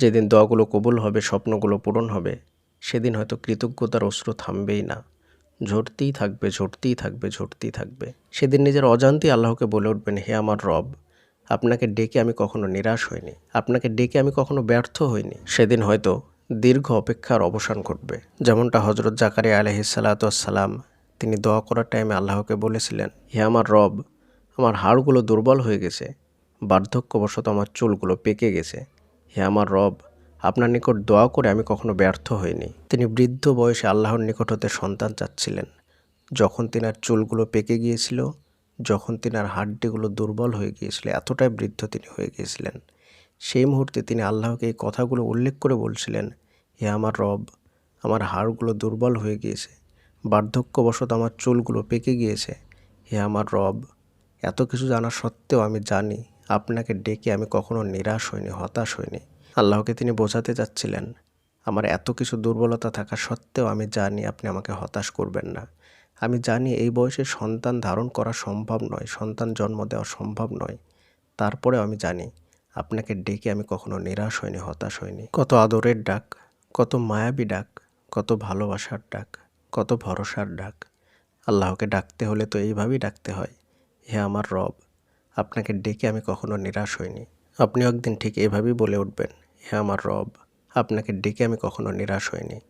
যেদিন দোয়াগুলো কবুল হবে, স্বপ্নগুলো পূরণ হবে, সেদিন হয়তো কৃতজ্ঞতার অশ্রু থামবেই না। ঝরতেই থাকবে ঝরতেই থাকবে ঝরতেই থাকবে। সেদিন নিজের অজান্তেই আল্লাহকে বলে উঠবেন, হে আমার রব, আপনাকে ডেকে আমি কখনো নিরাশ হইনি। আপনাকে ডেকে আমি কখনো ব্যর্থ হইনি। সেদিন হয়তো দীর্ঘ অপেক্ষার অবসান ঘটবে। যেমনটা হজরত জাকারিয়া আলহিসাল্লাতাম তিনি দোয়া করার টাইমে আল্লাহকে বলেছিলেন, হে আমার রব, আমার হাড়গুলো দুর্বল হয়ে গেছে, বার্ধক্যবশত আমার চুলগুলো পেকে গেছে। হে আমার রব, আপনার নিকট দোয়া করে আমি কখনো ব্যর্থ হইনি। তিনি বৃদ্ধ বয়সে আল্লাহর নিকট হতে সন্তান চাচ্ছিলেন। যখন তিনার চুলগুলো পেকে গিয়েছিল, যখন তিনার হাড্ডিগুলো দুর্বল হয়ে গিয়েছিল, এতটাই বৃদ্ধ তিনি হয়ে গিয়েছিলেন। সেই মুহূর্তে তিনি আল্লাহকে এই কথাগুলো উল্লেখ করে বলছিলেন, হে আমার রব, আমার হাড়গুলো দুর্বল হয়ে গিয়েছে, বার্ধক্যবশত আমার চুলগুলো পেকে গিয়েছে। হে আমার রব, এত কিছু জানা সত্ত্বেও আমি জানি আপনাকে ডেকে আমি কখনো নিরাশ হইনি, হতাশ হইনি। আল্লাহকে তিনি বোঝাতে চাচ্ছিলেন আমার এত কিছু দুর্বলতা থাকা সত্ত্বেও আমি জানি আপনি আমাকে হতাশ করবেন না। আমি জানি এই বয়সে সন্তান ধারণ করা সম্ভব নয়, সন্তান জন্ম দেওয়া সম্ভব নয়। তারপরেও আমি জানি আপনাকে ডেকে আমি কখনো নিরাশ হইনি, হতাশ হইনি। কত আদরের ডাক, কত মায়াবী ডাক, কত ভালোবাসার ডাক, কত ভরসার ডাক। আল্লাহকে ডাকতে হলে তো এইভাবেই ডাকতে হয়, হে আমার রব। আপনাকে ডেকে আমি কখনো নিরাশ হইনি। আপনি একদিন ঠিক এভাবেই বলে উঠবেন, হে আমার রব, আপনাকে ডেকে আমি কখনো নিরাশ হইনি।